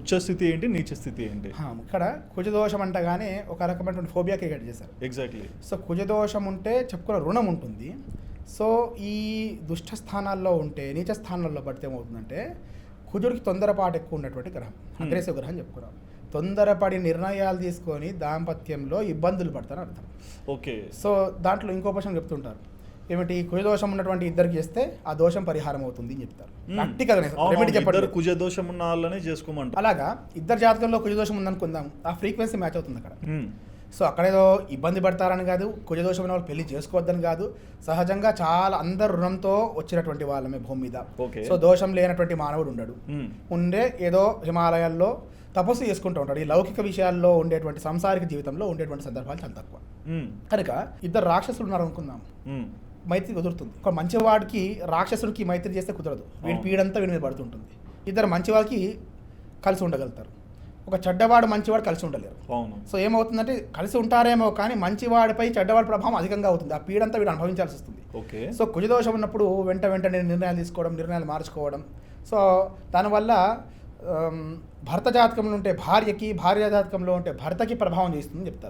ఉచ్చ స్థితి ఏంటి నీచ స్థితి ఏంటి ఇక్కడ కుజదోషం అంటగానే ఒక రకమైనటువంటి ఫోబియా క్రియేట్ చేశారు. ఎగ్జాక్ట్లీ సో కుజదోషం ఉంటే చెప్పుకున్న రుణం ఉంటుంది సో ఈ దుష్ట స్థానాల్లో ఉంటే నీచ స్థానాల్లో పడితే ఏమవుతుందంటే కుజుడికి తొందరపాటు ఎక్కువ ఉన్నటువంటి గ్రహం అగ్రెసివ్ గ్రహం చెప్పుకున్నాం. తొందరపడి నిర్ణయాలు తీసుకొని దాంపత్యంలో ఇబ్బందులు పడతారని అర్థం. ఓకే సో దాంట్లో ఇంకో పక్షం చెప్తుంటారు. ఏమిటి? కుజదోషం ఉన్నటువంటి ఇద్దరికి చేస్తే ఆ దోషం పరిహారం అవుతుంది అని చెప్తారు. ప్రాక్టికల్ రెమెడీ చెప్పండి. ఇద్దరు కుజ దోషం ఉన్న వాళ్ళనే చేసుకోమంటారు. అలాగా ఇద్దరు జాతకంలో కుజదోషం ఉందనుకుందాం ఆ ఫ్రీక్వెన్సీ మ్యాచ్ అవుతుంది అక్కడ. సో అక్కడేదో ఇబ్బంది పడతారని కాదు కుజదోషం ఉన్న వాళ్ళు పెళ్ళి చేసుకోవద్దని కాదు సహజంగా చాలా అందరు రుణంతో వచ్చినటువంటి వాళ్ళమే భూమి మీద. సో దోషం లేనటువంటి మానవుడు ఉండడు. ఉండే ఏదో హిమాలయాల్లో తపస్సు చేసుకుంటూ ఉంటాడు. ఈ లౌకిక విషయాల్లో ఉండేటువంటి సంసారిక జీవితంలో ఉండేటువంటి సందర్భాలు చాలా తక్కువ. కనుక ఇద్దరు రాక్షసులు ఉన్నారు అనుకుందాం. మైత్రి కుదురుతుంది. ఒక మంచివాడికి రాక్షసుడికి మైత్రి చేస్తే కుదరదు. వీడి. పీడంతా వీడి మీద పడుతుంటుంది. ఇద్దరు మంచి వాళ్ళకి కలిసి ఉండగలుగుతారు. ఒక చెడ్డవాడు మంచివాడు కలిసి ఉండలేరు. సో ఏమవుతుందంటే కలిసి ఉంటారేమో కానీ మంచివాడిపై చెడ్డవాడి ప్రభావం అధికంగా అవుతుంది. ఆ పీడంతా వీడు అనుభవించాల్సి వస్తుంది. ఓకే. సో కుజదోషం ఉన్నప్పుడు వెంట వెంటనే నిర్ణయాలు తీసుకోవడం నిర్ణయాలు మార్చుకోవడం. సో దానివల్ల భర్త జాతకంలో ఉంటే భార్యకి భార్య జాతకంలో ఉంటే భర్తకి ప్రభావం చేస్తుందని చెప్తారు.